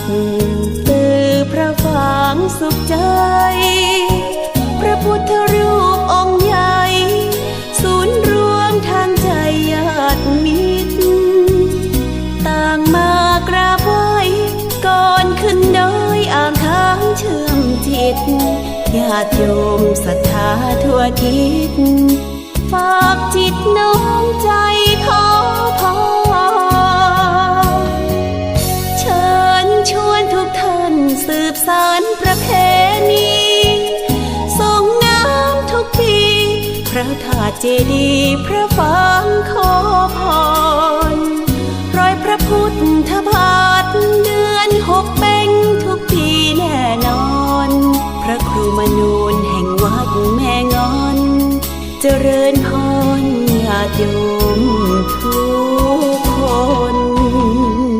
กตื่อพระฝางสุขใจ พระพุทธรูปองค์ใหญ่ ศูนย์รวมทางใจญาติมิตร ต่างมากราบไหว้ก่อนขึ้นดอยอ่างค้างเชื่อมจิตญาติโยมศรัทธาทั่วทิศ บสารประเพณีส่งน้ำทุกปีพระธาตุเจดีย์พระฟางขอพรรอยพระพุทธบาทเดือนหกเป่งทุกปีแน่นอน พระครูมนูนแห่งวัดแม่งอน เจริญพรญาติโยม